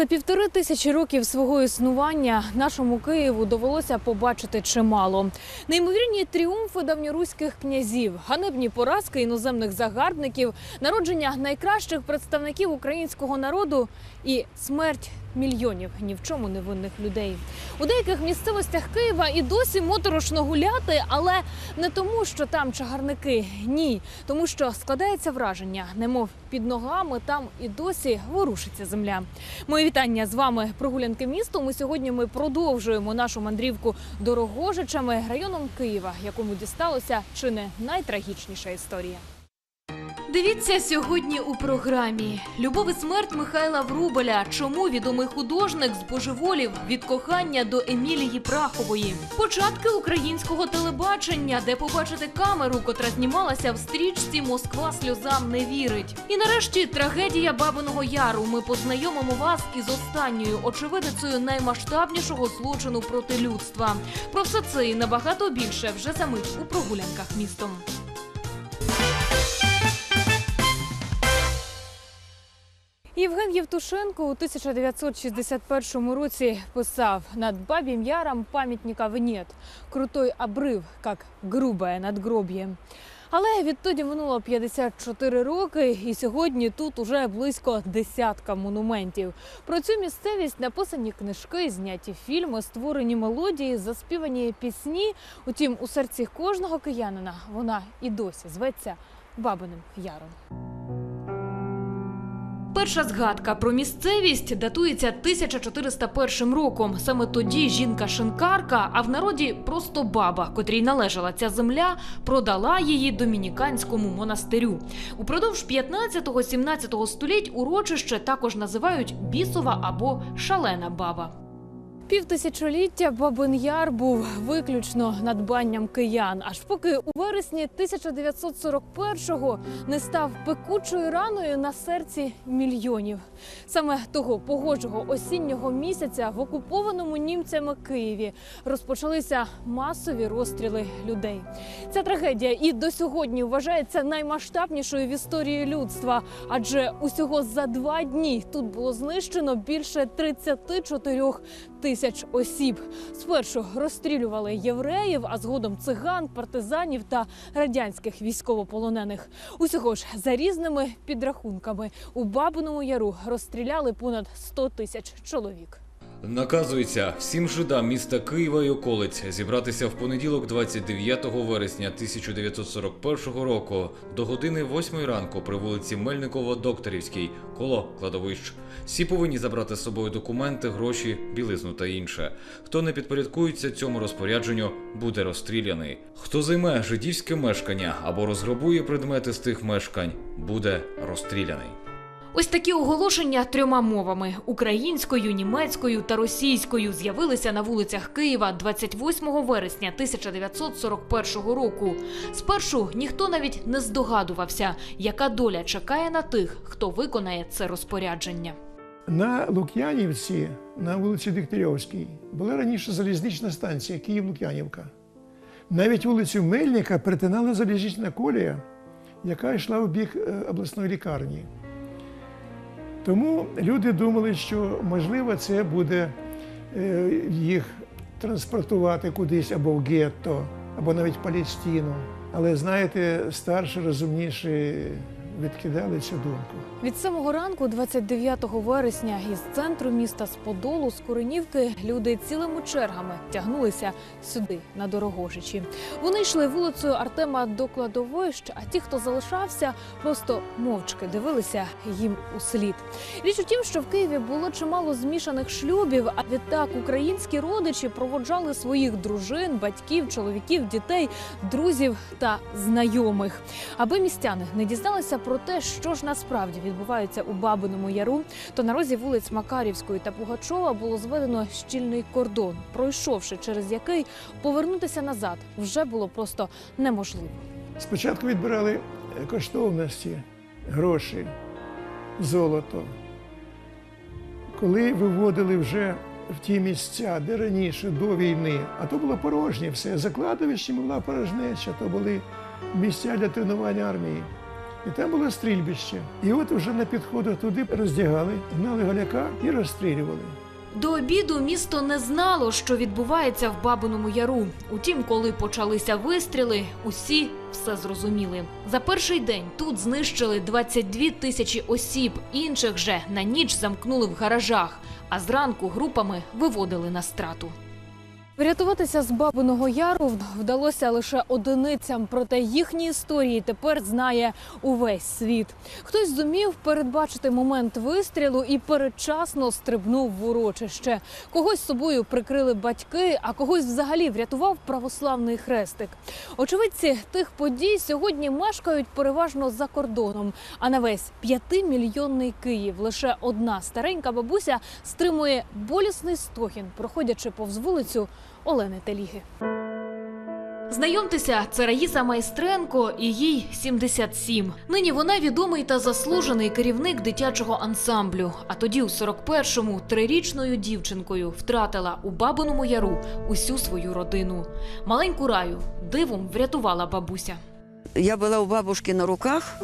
За півтори тисячі років свого існування нашому Києву довелося побачити чимало. Неймовірні тріумфи давньоруських князів, ганебні поразки іноземних загарбників, народження найкращих представників українського народу і смерть мільйонів ні в чому невинних людей. У деяких місцевостях Києва і досі моторошно гуляти, але не тому, що там чагарники. Ні, тому що складається враження, немов під ногами там і досі ворушиться земля. Мої вітання з вами прогулянки містом. І сьогодні ми продовжуємо нашу мандрівку дорогожичами районом Києва, якому дісталося чи не найтрагічніша історія. Дивіться сьогодні у програмі Любов і смерть Михайла Врубеля. Чому відомий художник збожеволів від кохання до Емілії Прахової? Початки українського телебачення, де побачити камеру, котра знімалася в стрічці Москва сльозам не вірить. І нарешті трагедія Бабиного Яру. Ми познайомимо вас із останньою очевидицею наймасштабнішого злочину проти людства. Про все це і набагато більше вже за мить у прогулянках містом. Євген Євтушенко у 1961 році писав над Бабьим Яром пам'ятника нет. Крутой обрив, як грубе надгроб'є. Але відтоді минуло 54 роки, і сьогодні тут уже близько десятка монументів. Про цю місцевість написані книжки, зняті фільми, створені мелодії, заспівані пісні. Утім, у серці кожного киянина вона і досі зветься Бабиним Яром. Перша згадка про місцевість датується 1401 роком. Саме тоді жінка-шинкарка, а в народі просто баба, котрій належала ця земля, продала її домініканському монастирю. Упродовж 15-17 століть урочище також називають бісова або шалена баба. Півтисячоліття Бабин Яр був виключно надбанням киян, аж поки у вересні 1941-го не став пекучою раною на серці мільйонів. Саме того погожого осіннього місяця в окупованому німцями Києві розпочалися масові розстріли людей. Ця трагедія і до сьогодні вважається наймасштабнішою в історії людства, адже усього за два дні тут було знищено більше 34 тисяч осіб. Спершу розстрілювали євреїв, а згодом циган, партизанів та радянських військовополонених. Усього ж за різними підрахунками у Бабиному Яру розстріляли понад 100 тисяч чоловік. Наказується всім жидам міста Києва і околиць зібратися в понеділок, 29 вересня 1941 року до години 8 ранку при вулиці Мельникова-Докторівській коло кладовищ. Всі повинні забрати з собою документи, гроші, білизну та інше. Хто не підпорядкується цьому розпорядженню, буде розстріляний. Хто займе жидівське мешкання або розграбує предмети з тих мешкань, буде розстріляний. Ось такі оголошення трьома мовами українською, німецькою та російською з'явилися на вулицях Києва 28 вересня 1941 року. Спершу ніхто навіть не здогадувався, яка доля чекає на тих, хто виконає це розпорядження. На Лук'янівці, на вулиці Дегтярьовській, була раніше залізнична станція Київ-Лук'янівка. Навіть вулицю Мельника перетинала залізнична колія, яка йшла в бік е, обласної лікарні. Тому люди думали, що можливо це буде е, їх транспортувати кудись або в гетто, або навіть в Палестину. Але знаєте, старші, розумніші відкидали цю думку. Від самого ранку, 29 вересня, із центру міста з Подолу, з Куренівки, люди цілими чергами тягнулися сюди, на Дорогожичі. Вони йшли вулицею Артема до кладовищ, а ті, хто залишався, просто мовчки дивилися їм у слід. Річ у тім, що в Києві було чимало змішаних шлюбів, а відтак українські родичі проводжали своїх дружин, батьків, чоловіків, дітей, друзів та знайомих. Аби містяни не дізналися про те, що ж насправді відбувається у Бабиному Яру, то на розі вулиць Макарівської та Пугачова було зведено щільний кордон, пройшовши через який повернутися назад вже було просто неможливо. Спочатку відбирали коштовності, гроші, золото. Коли виводили вже в ті місця, де раніше до війни, а то було порожнє все, закладовищами була порожнеча, то були місця для тренування армії. І там було стрільбище. І от уже на підходах туди роздягали, гнали голяка і розстрілювали. До обіду місто не знало, що відбувається в Бабиному Яру. Утім, коли почалися вистріли, усі все зрозуміли. За перший день тут знищили 22 тисячі осіб. Інших же на ніч замкнули в гаражах, а зранку групами виводили на страту. Врятуватися з Бабиного Яру вдалося лише одиницям, проте їхні історії тепер знає увесь світ. Хтось зумів передбачити момент вистрілу і передчасно стрибнув в урочище. Когось собою прикрили батьки, а когось взагалі врятував православний хрестик. Очевидці тих подій сьогодні мешкають переважно за кордоном. А на весь п'ятимільйонний Київ лише одна старенька бабуся стримує болісний стогін, проходячи повз вулицю Олени Теліги. Знайомтеся, це Раїса Майстренко, і їй 77. Нині вона відомий та заслужений керівник дитячого ансамблю. А тоді, у 41-му, трирічною дівчинкою втратила у Бабиному Яру усю свою родину. Маленьку раю дивом врятувала бабуся. Я была у бабушки на руках.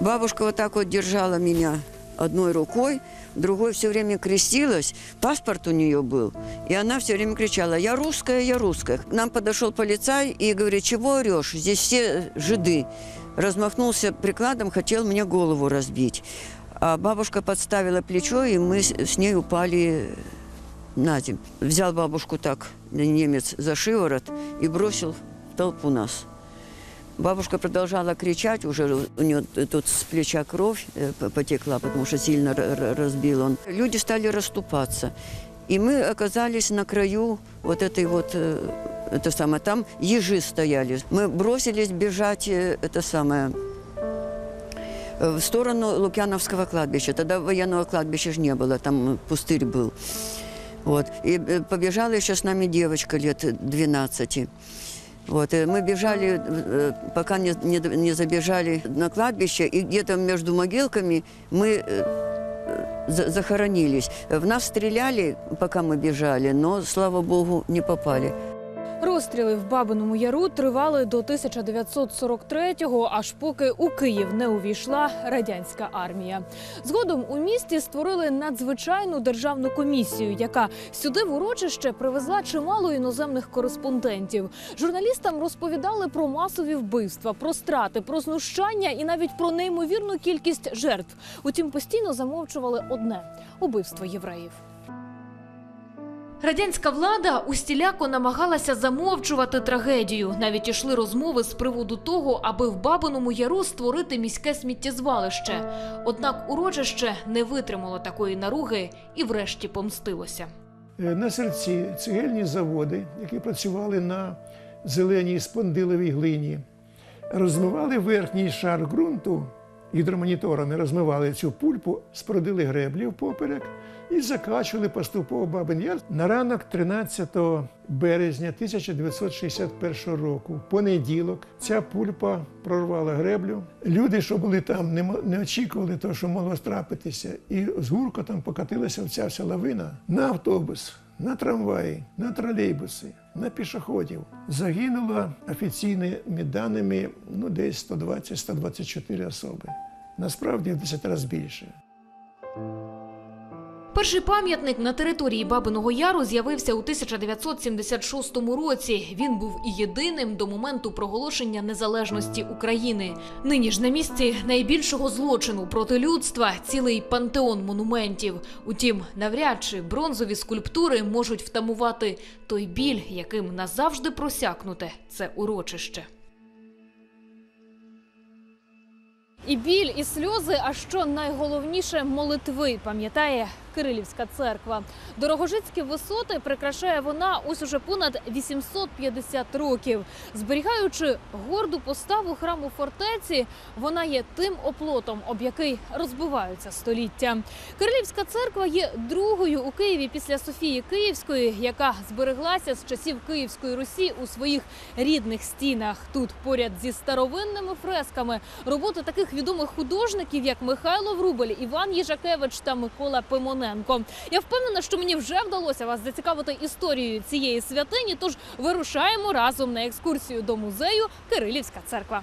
Бабушка вот так вот держала меня одной рукой, другой все время крестилась. Паспорт у нее был. И она все время кричала, я русская, я русская. К нам подошел полицай и говорит, чего орешь? Здесь все жиды. Размахнулся прикладом, хотел мне голову разбить. А бабушка подставила плечо, и мы с с ней упали на землю. Взял бабушку так, немец, за шиворот и бросил в толпу нас. Бабушка продолжала кричать, уже у нее тут с плеча кровь э, п- потекла, потому что сильно р- р- разбил он. Люди стали расступаться. И мы оказались на краю вот этой вот, э, это самое, там ежи стояли. Мы бросились бежать, э, это самое, э, в сторону Лукьяновского кладбища. Тогда военного кладбища же не было, там пустырь был. Вот. И э, побежала еще с нами девочка лет 12. Вот, и мы бежали, э, пока не, не, д- не забежали на кладбище, и где-то между могилками мы э, э, за- захоронились. В нас стреляли, пока мы бежали, но, слава богу, не попали. Розстріли в Бабиному Яру тривали до 1943-го, аж поки у Київ не увійшла радянська армія. Згодом у місті створили надзвичайну державну комісію, яка сюди в урочище привезла чимало іноземних кореспондентів. Журналістам розповідали про масові вбивства, про страти, про знущання і навіть про неймовірну кількість жертв. Утім, постійно замовчували одне убивство євреїв. Радянська влада усіляко намагалася замовчувати трагедію. Навіть ішли розмови з приводу того, аби в Бабиному Яру створити міське сміттєзвалище. Однак урочище не витримало такої наруги і врешті помстилося. Е, На серці цегельні заводи, які працювали на зеленій спондиловій глині, розмивали верхній шар ґрунту гідромоніторами, розмивали цю пульпу, спорудили греблі впоперек і закачували поступово Бабин Яр. На ранок 13 березня 1961 року, в понеділок, ця пульпа прорвала греблю. Люди, що були там, не, очікували того, що могло трапитися, і з гуркотом покатилася вся вся лавина на автобус, на трамваї, на тролейбуси, на пішоходів. Загинуло офіційними даними ну, десь 120-124 особи. Насправді в 10 разів більше. Перший пам'ятник на території Бабиного Яру з'явився у 1976 році. Він був і єдиним до моменту проголошення незалежності України. Нині ж на місці найбільшого злочину проти людства цілий пантеон монументів. Утім, навряд чи бронзові скульптури можуть втамувати той біль, яким назавжди просякнуте це урочище. І біль, і сльози, а що найголовніше молитви, пам'ятає Кирилівська церква. Дорогожицькі висоти прикрашає вона ось уже понад 850 років. Зберігаючи горду поставу храму фортеці, вона є тим оплотом, об який розбиваються століття. Кирилівська церква є другою у Києві після Софії Київської, яка збереглася з часів Київської Русі у своїх рідних стінах. Тут поряд зі старовинними фресками роботи таких відомих художників, як Михайло Врубель, Іван Їжакевич та Микола Пимоненко. Я впевнена, що мені вже вдалося вас зацікавити історією цієї святині. Тож вирушаємо разом на екскурсію до музею Кирилівська церква.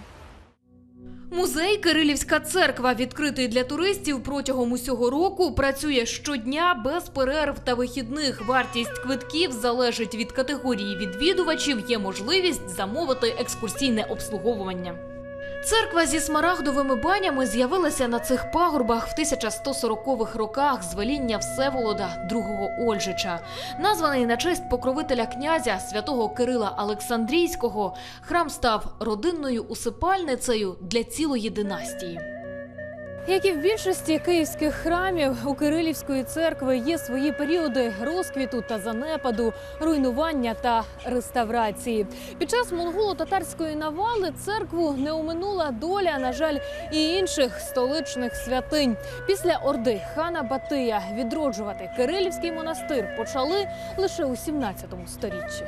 Музей Кирилівська церква, відкритий для туристів протягом усього року, працює щодня без перерв та вихідних. Вартість квитків залежить від категорії відвідувачів. Є можливість замовити екскурсійне обслуговування. Церква зі смарагдовими банями з'явилася на цих пагорбах в 1140-х роках з веління Всеволода II Ольжича. Названий на честь покровителя князя святого Кирила Олександрійського, храм став родинною усипальницею для цілої династії. Як і в більшості київських храмів, у Кирилівської церкви є свої періоди розквіту та занепаду, руйнування та реставрації. Під час монголо-татарської навали церкву не оминула доля, на жаль, і інших столичних святинь. Після орди хана Батия відроджувати Кирилівський монастир почали лише у 17 сторіччі.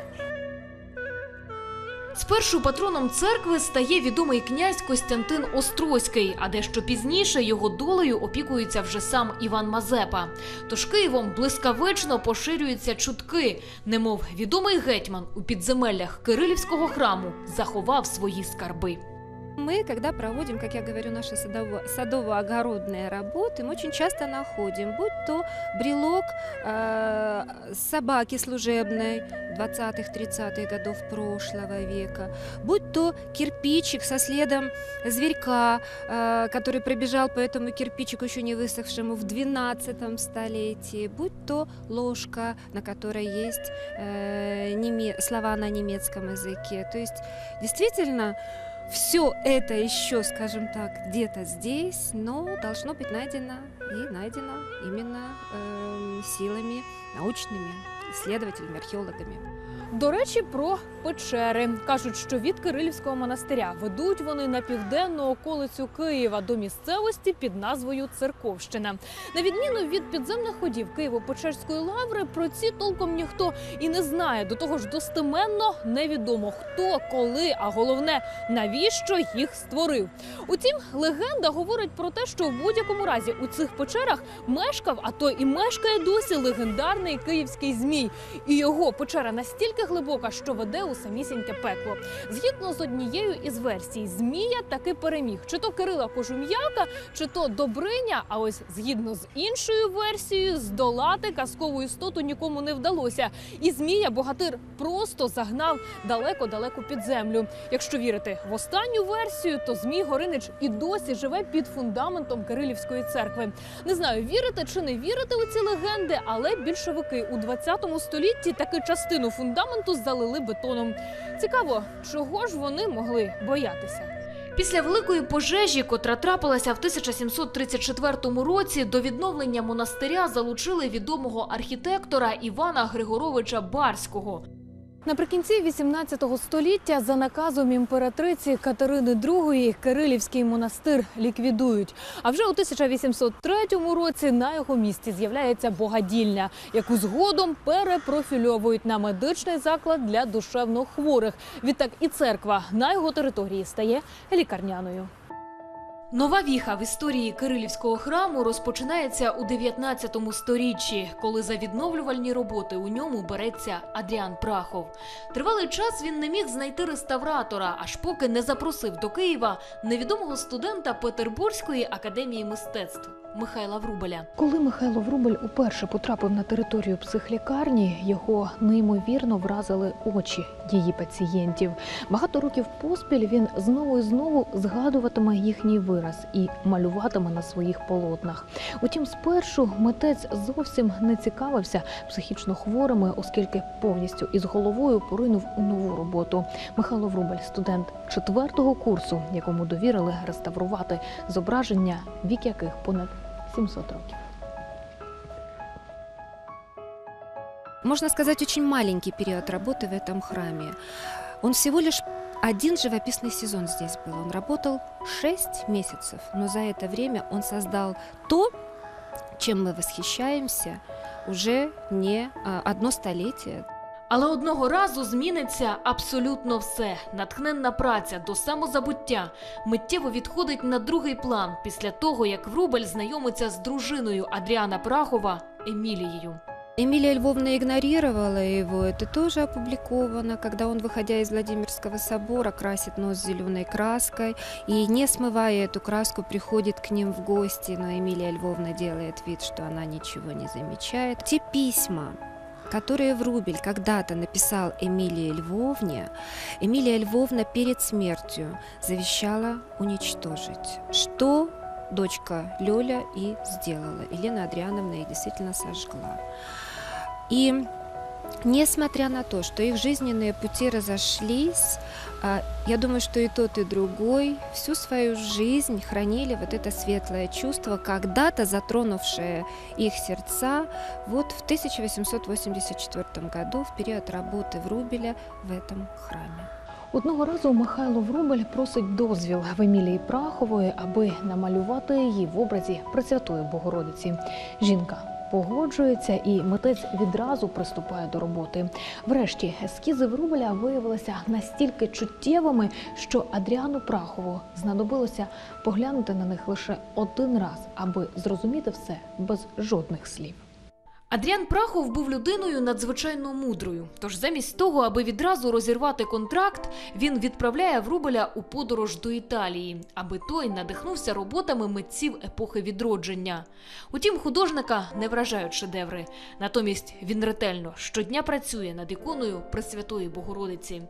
Спершу патроном церкви стає відомий князь Костянтин Острозький, а дещо пізніше його долею опікується вже сам Іван Мазепа. Тож Києвом блискавично поширюються чутки, немов відомий гетьман у підземеллях Кирилівського храму заховав свої скарби. Мы, когда проводим, как я говорю, наши садово- садово-огородные работы, мы очень часто находим, будь то брелок э, собаки служебной 20-30-х годов прошлого века, будь то кирпичик со следом зверька, э, который пробежал по этому кирпичику еще не высохшему в 12 столетии, будь то ложка, на которой есть э, неме- слова на немецком языке. То есть действительно все это еще, скажем так, где-то здесь, но должно быть найдено и найдено именно эм, силами научными, исследователями, археологами. До речі, про печери кажуть, що від Кирилівського монастиря ведуть вони на південну околицю Києва до місцевості під назвою Церковщина. На відміну від підземних ходів Києво-Печерської лаври, про ці толком ніхто і не знає. До того ж, достеменно невідомо хто, коли, а головне навіщо їх створив. Утім, легенда говорить про те, що в будь-якому разі у цих печерах мешкав, а то і мешкає досі легендарний київський змій. І його печера настільки глибока, що веде у самісіньке пекло. Згідно з однією із версій, змія таки переміг чи то Кирила Кожум'яка, чи то Добриня. А ось згідно з іншою версією, здолати казкову істоту нікому не вдалося. І змія богатир просто загнав далеко-далеко під землю. Якщо вірити в останню версію, то Змій Горинич і досі живе під фундаментом Кирилівської церкви. Не знаю, вірите чи не вірите у ці легенди, але більшовики у 20 столітті таки частину фундаменту залили бетоном. Цікаво, чого ж вони могли боятися. Після великої пожежі, котра трапилася в 1734 році, до відновлення монастиря залучили відомого архітектора Івана Григоровича Барського. Наприкінці 18 століття за наказом імператриці Катерини II Кирилівський монастир ліквідують. А вже у 1803 році на його місці з'являється богадільня, яку згодом перепрофільовують на медичний заклад для душевно хворих. Відтак і церква на його території стає лікарняною. Нова віха в історії Кирилівського храму розпочинається у 19 сторіччі, коли за відновлювальні роботи у ньому береться Адріан Прахов. Тривалий час він не міг знайти реставратора, аж поки не запросив до Києва невідомого студента Петербурзької академії мистецтв Михайла Врубеля. Коли Михайло Врубель уперше потрапив на територію психлікарні, його неймовірно вразили очі її пацієнтів. Багато років поспіль він знову і знову згадуватиме їхній вираз і малюватиме на своїх полотнах. Утім, спершу митець зовсім не цікавився психічно хворими, оскільки повністю із головою поринув у нову роботу. Михайло Врубель, студент четвертого курсу, якому довірили реставрувати зображення, вік яких понад 700 років. Можно сказать, очень маленький период работы в этом храме. Он всего лишь один живописный сезон здесь был. Он работал 6 месяцев, но за это время он создал то, чем мы восхищаемся уже не а, одно столетие. Але одного разу зміниться абсолютно все. Натхненна праця до самозабуття миттєво відходить на другий план після того, як Врубель знайомиться з дружиною Адріана Прахова Емілією. Эмилия Львовна игнорировала его, это тоже опубликовано, когда он, выходя из Владимирского собора, красит нос зеленой краской и, не смывая эту краску, приходит к ним в гости, но Эмилия Львовна делает вид, что она ничего не замечает. Те письма, которые Врубель когда-то написал Эмилии Львовне, Эмилия Львовна перед смертью завещала уничтожить. Что дочка Лёля и сделала. Елена Адриановна их действительно сожгла. И несмотря на то, что их жизненные пути разошлись, а, я думаю, что и тот, и другой всю свою жизнь хранили вот это светлое чувство, когда-то затронувшее их сердца вот в 1884 году, в период работы Врубеля в этом храме. Одного разу Михайло Врубель просить дозвіл в Емілії Прахової, аби намалювати її в образі Пресвятої Богородиці. Жінка погоджується, і митець відразу приступає до роботи. Врешті ескізи Врубеля виявилися настільки чуттєвими, що Адріану Прахову знадобилося поглянути на них лише один раз, аби зрозуміти все без жодних слів. Адріан Прахов був людиною надзвичайно мудрою. Тож замість того, аби відразу розірвати контракт, він відправляє Врубеля у подорож до Італії, аби той надихнувся роботами митців епохи відродження. Утім, художника не вражають шедеври. Натомість він ретельно щодня працює над іконою Пресвятої Богородиці.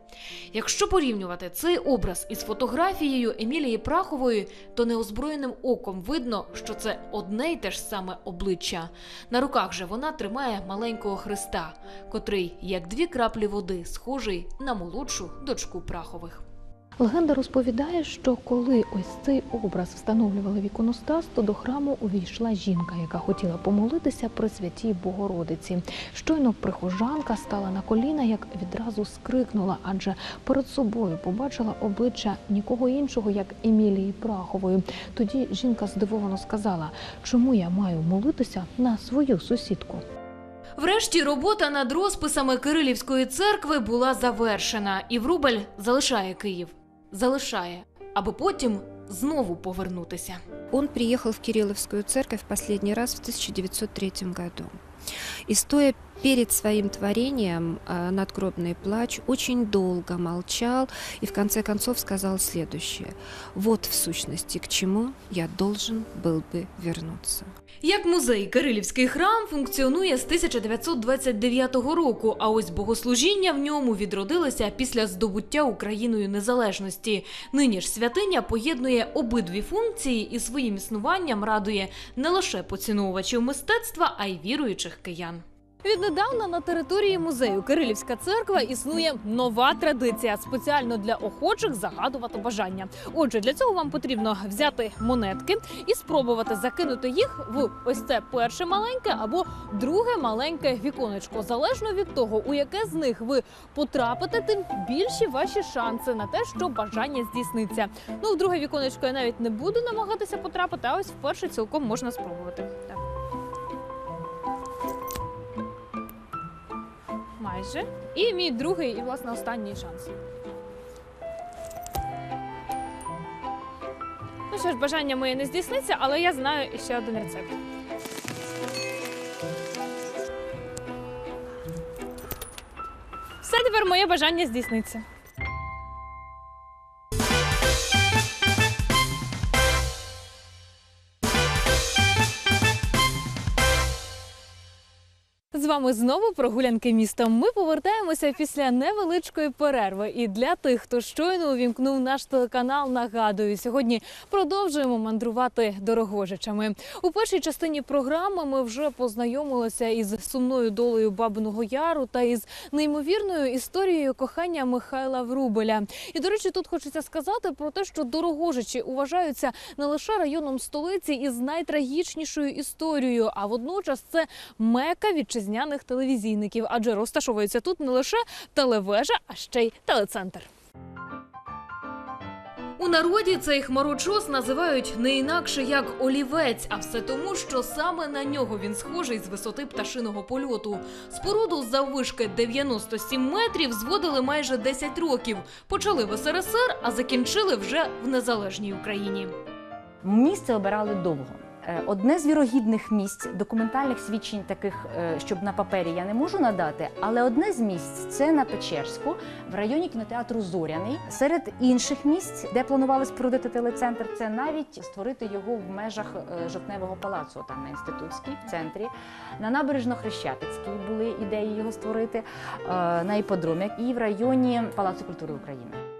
Якщо порівнювати цей образ із фотографією Емілії Прахової, то неозброєним оком видно, що це одне й те ж саме обличчя. На руках же вона тримає маленького Христа, котрий, як дві краплі води, схожий на молодшу дочку Прахових. Легенда розповідає, що коли ось цей образ встановлювали в іконостас, то до храму увійшла жінка, яка хотіла помолитися при святій Богородиці. Щойно прихожанка стала на коліна, як відразу скрикнула, адже перед собою побачила обличчя нікого іншого, як Емілії Прахової. Тоді жінка здивовано сказала, чому я маю молитися на свою сусідку. Врешті робота над розписами Кирилівської церкви була завершена, і Врубель залишає Київ. Залишає, аби потім знову повернутися. Он приехал в Кирилловскую церковь последний раз в 1903 году. И стоя перед своим творением э, «Надгробный плач», очень долго молчал и в конце концов сказал следующее. «Вот в сущности, к чему я должен был бы вернуться». Як музей Кирилівський храм функціонує з 1929 року, а ось богослужіння в ньому відродилося після здобуття Україною незалежності. Нині ж святиня поєднує обидві функції і своїм існуванням радує не лише поціновувачів мистецтва, а й віруючих киян. Віднедавна на території музею Кирилівська церква існує нова традиція спеціально для охочих загадувати бажання. Отже, для цього вам потрібно взяти монетки і спробувати закинути їх в ось це перше маленьке або друге маленьке віконечко. Залежно від того, у яке з них ви потрапите, тим більші ваші шанси на те, що бажання здійсниться. Ну, в друге віконечко я навіть не буду намагатися потрапити, а ось в перше цілком можна спробувати. Так. Майже. І мій другий і власне останній шанс. Ну що ж, бажання моє не здійсниться, але я знаю ще один рецепт. Все тепер моє бажання здійсниться. Вами знову прогулянки містом. Ми повертаємося після невеличкої перерви. І для тих, хто щойно увімкнув наш телеканал, нагадую, сьогодні продовжуємо мандрувати дорогожичами. У першій частині програми ми вже познайомилися із сумною долею Бабиного Яру та із неймовірною історією кохання Михайла Врубеля. І до речі, тут хочеться сказати про те, що дорогожичі вважаються не лише районом столиці із найтрагічнішою історією, а водночас це мека вітчизняних телевізійників, адже розташовується тут не лише телевежа, а ще й телецентр. У народі цей хмарочос називають не інакше як олівець, а все тому, що саме на нього він схожий з висоти пташиного польоту. Споруду заввишки 97 метрів зводили майже 10 років. Почали в СРСР, а закінчили вже в незалежній Україні. Місце обирали довго. Е, Одне з вірогідних місць документальних свідчень таких, е, щоб на папері я не можу надати, але одне з місць це на Печерську в районі кінотеатру Зоряний. Серед інших місць, де планували спорудити телецентр, це навіть створити його в межах е, жовтневого палацу, там на інститутській в центрі. На набережно-хрещатицькій були ідеї його створити на іподромі і в районі Палацу культури України.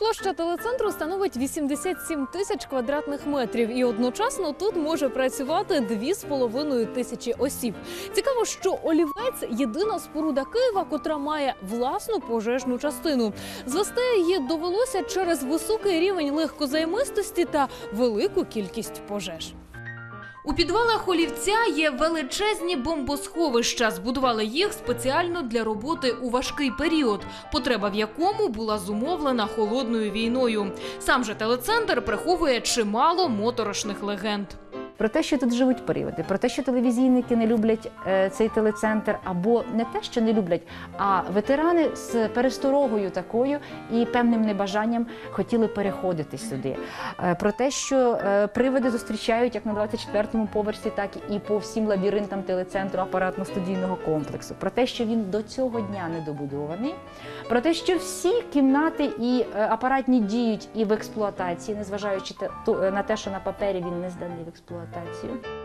Площа телецентру становить 87 тисяч квадратних метрів, і одночасно тут може працювати 2,5 тисячі осіб. Цікаво, що олівець єдина споруда Києва, котра має власну пожежну частину. Звести її довелося через високий рівень легкозаймистості та велику кількість пожеж. У підвалах олівця є величезні бомбосховища. Збудували їх спеціально для роботи у важкий період, потреба в якому була зумовлена холодною війною. Сам же телецентр приховує чимало моторошних легенд. Про те, що тут живуть приводи, про те, що телевізійники не люблять е, цей телецентр, або не те, що не люблять, а ветерани з пересторогою такою і певним небажанням хотіли переходити сюди. Е, про те, що е, приводи зустрічають як на 24-му поверсі, так і по всім лабіринтам телецентру апаратно-студійного комплексу. Про те, що він до цього дня недобудований, про те, що всі кімнати і апаратні діють і в експлуатації, незважаючи на те, що на папері він не зданий в експлуатацію.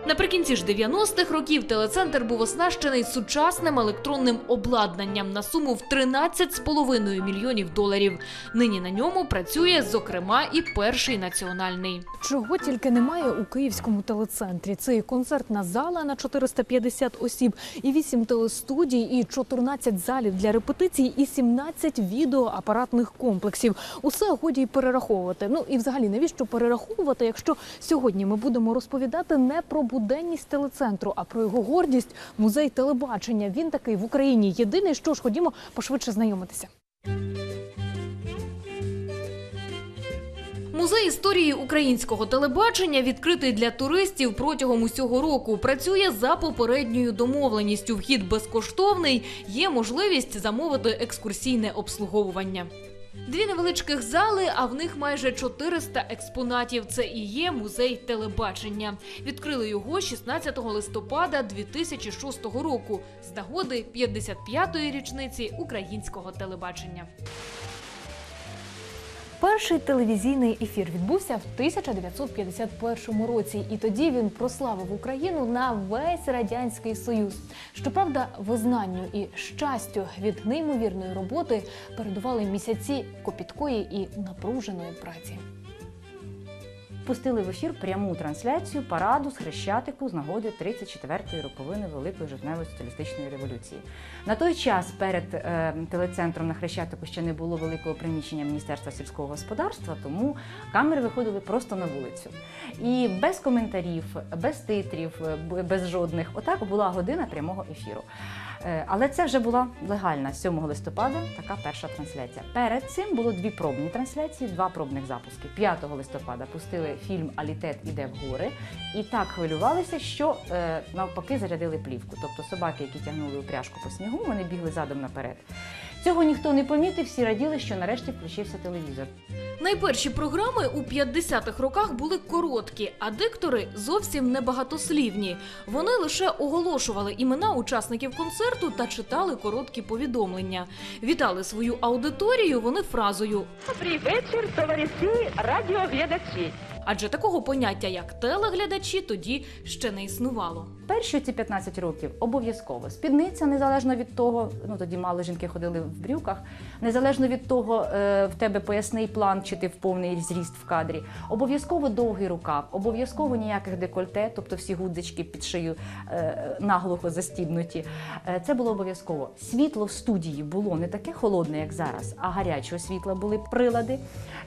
Наприкінці ж 90-х років телецентр був оснащений сучасним електронним обладнанням на суму в 13,5 мільйонів доларів. Нині на ньому працює, зокрема, і перший національний. Чого тільки немає у київському телецентрі. Це і концертна зала на 450 осіб, і 8 телестудій, і 14 залів для репетицій, і 17 відеоапаратних комплексів. Усе годі й перераховувати. Ну і взагалі, навіщо перераховувати, якщо сьогодні ми будемо розповідати не про буденність телецентру, а про його гордість музей телебачення. Він такий в Україні єдиний. Що ж, ходімо пошвидше знайомитися. Музей історії українського телебачення відкритий для туристів протягом усього року. Працює за попередньою домовленістю. Вхід безкоштовний. Є можливість замовити екскурсійне обслуговування. Дві невеличких зали, а в них майже 400 експонатів. Це і є музей телебачення. Відкрили його 16 листопада 2006 року з нагоди 55-ї річниці українського телебачення. Перший телевізійний ефір відбувся в 1951 році, і тоді він прославив Україну на весь радянський союз. Щоправда, визнанню і щастю від неймовірної роботи передували місяці копіткої і напруженої праці. Пустили в ефір пряму трансляцію параду з Хрещатику з нагоди 34-ї роковини Великої жовтневої соціалістичної революції. На той час перед е, телецентром на Хрещатику ще не було великого приміщення Міністерства сільського господарства, тому камери виходили просто на вулицю. І без коментарів, без титрів, е, без жодних. Отак була година прямого ефіру. Е, Але це вже була легальна 7 листопада така перша трансляція. Перед цим було дві пробні трансляції, два пробних запуски. 5 листопада пустили фільм Алітет іде в гори і так хвилювалися, що е, навпаки зарядили плівку.Тобто собаки, які тягнули упряжку по снігу, вони бігли задом наперед. Цього ніхто не помітив, всі раділи, що нарешті включився телевізор. Найперші програми у 50-х роках були короткі, а диктори зовсім небагатослівні. Вони лише оголошували імена учасників концерту та читали короткі повідомлення. Вітали свою аудиторію вони фразою Добрий вечір, товариші радіоглядачі. Адже такого поняття, як телеглядачі, тоді ще не існувало. Перші ці 15 років обов'язково спідниця, незалежно від того, ну тоді мало жінки ходили в брюках, незалежно від того, е, в тебе поясний план, чи ти в повний зріст в кадрі. Обов'язково довгий рукав, обов'язково ніяких декольте, тобто всі гудзички під шию е, наглухо застібнуті. Е, Це було обов'язково. Світло в студії було не таке холодне, як зараз, а гарячого світла були прилади.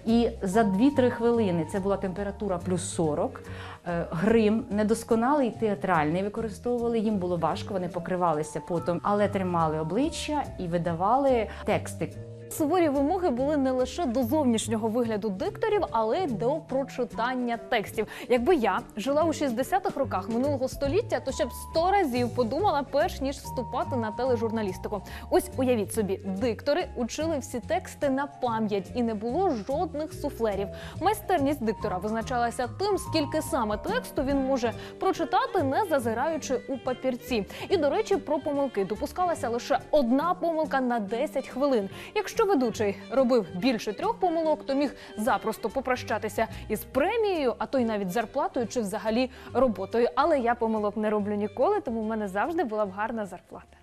І за 2-3 хвилини це була температура плюс 40. Е, Грим недосконалий театральний використовували. Їм було важко, вони покривалися потом, але тримали обличчя і видавали тексти. Суворі вимоги були не лише до зовнішнього вигляду дикторів, але й до прочитання текстів. Якби я жила у 60-х роках минулого століття, то ще б сто разів подумала, перш ніж вступати на тележурналістику. Ось уявіть собі, диктори учили всі тексти на пам'ять, і не було жодних суфлерів. Майстерність диктора визначалася тим, скільки саме тексту він може прочитати, не зазираючи у папірці. І до речі, про помилки допускалася лише одна помилка на 10 хвилин. Якщо ведучий робив більше трьох помилок, то міг запросто попрощатися із премією, а то й навіть зарплатою чи взагалі роботою. Але я помилок не роблю ніколи, тому в мене завжди була б гарна зарплата.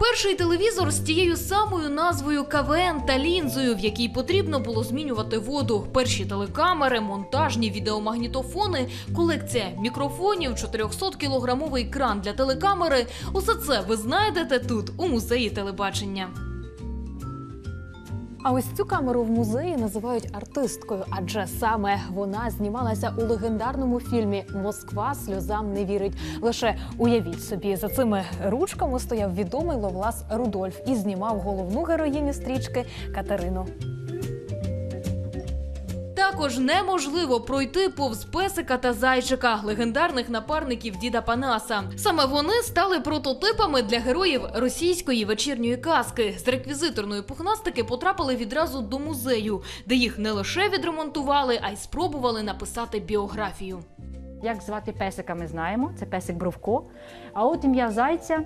Перший телевізор з тією самою назвою КВН та лінзою, в якій потрібно було змінювати воду. Перші телекамери, монтажні відеомагнітофони, колекція мікрофонів, 400-кілограмовий кран для телекамери. Усе це ви знайдете тут, у музеї телебачення. А ось цю камеру в музеї називають артисткою, адже саме вона знімалася у легендарному фільмі Москва сльозам не вірить. Лише уявіть собі, за цими ручками стояв відомий Ловлас Рудольф і знімав головну героїню стрічки Катерину. Також неможливо пройти повз песика та зайчика, легендарних напарників діда Панаса. Саме вони стали прототипами для героїв російської вечірньої казки. З реквізиторної пухнастики потрапили відразу до музею, де їх не лише відремонтували, а й спробували написати біографію. Як звати песика, ми знаємо. Це песик Бровко. А от ім'я зайця.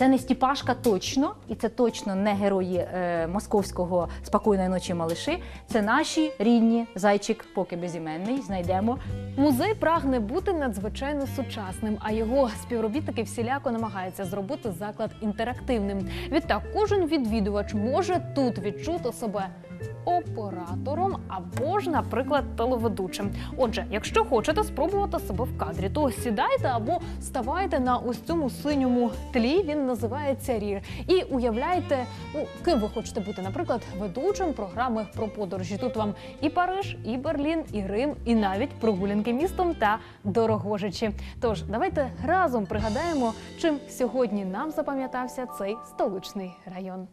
Це не Стіпашка точно, і це точно не герої е, московського спокійної ночі малиші. Це наші рідні зайчик, поки безіменний. Знайдемо. Музей прагне бути надзвичайно сучасним, а його співробітники всіляко намагаються зробити заклад інтерактивним. Відтак, кожен відвідувач може тут відчути себе оператором або ж, наприклад, телеведучим. Отже, якщо хочете спробувати себе в кадрі, то сідайте або ставайте на ось цьому синьому тлі. Він називається рір. І уявляйте, ну ким ви хочете бути, наприклад, ведучим програми про подорожі. Тут вам і Париж, і Берлін, і Рим, і навіть прогулянки містом та дорогожичі. Тож давайте разом пригадаємо, чим сьогодні нам запам'ятався цей столичний район.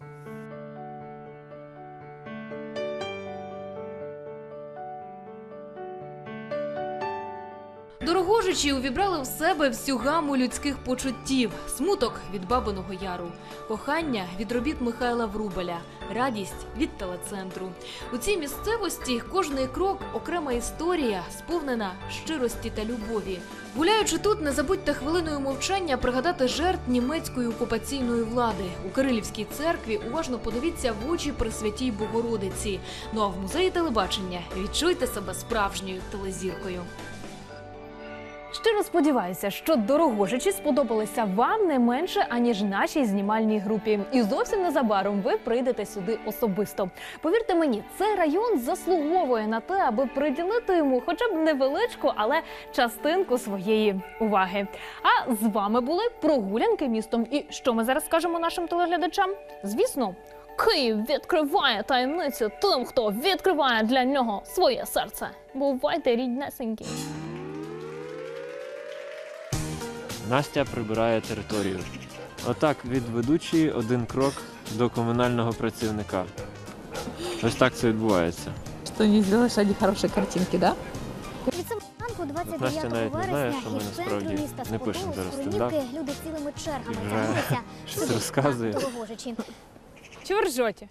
Дорогожичі увібрали в себе всю гаму людських почуттів: смуток від бабиного яру, кохання від робіт Михайла Врубеля, радість від телецентру. У цій місцевості кожний крок окрема історія, сповнена щирості та любові. Гуляючи тут, не забудьте хвилиною мовчання пригадати жертв німецької окупаційної влади. У Кирилівській церкві уважно подивіться в очі Пресвятій Богородиці. Ну а в музеї телебачення відчуйте себе справжньою телезіркою. Щиро сподіваюся, що дорогожичі сподобалися вам не менше аніж нашій знімальній групі. І зовсім незабаром ви прийдете сюди особисто. Повірте мені, цей район заслуговує на те, аби приділити йому хоча б невеличку, але частинку своєї уваги. А з вами були прогулянки містом. І що ми зараз скажемо нашим телеглядачам? Звісно. Київ відкриває таємниці тим, хто відкриває для нього своє серце. Бувайте ріднесенькі. Настя прибирає територію. Отак від ведучої один крок до комунального працівника. Ось так це відбувається. что не сделаешь одни хорошие картинки, да? Від 29 Настя навіть не знає, вересня, що ми насправді міста не пишемо зараз стендап. Люди цілими чергами тягнулися щось розказує. Дорогожичі. Ржете?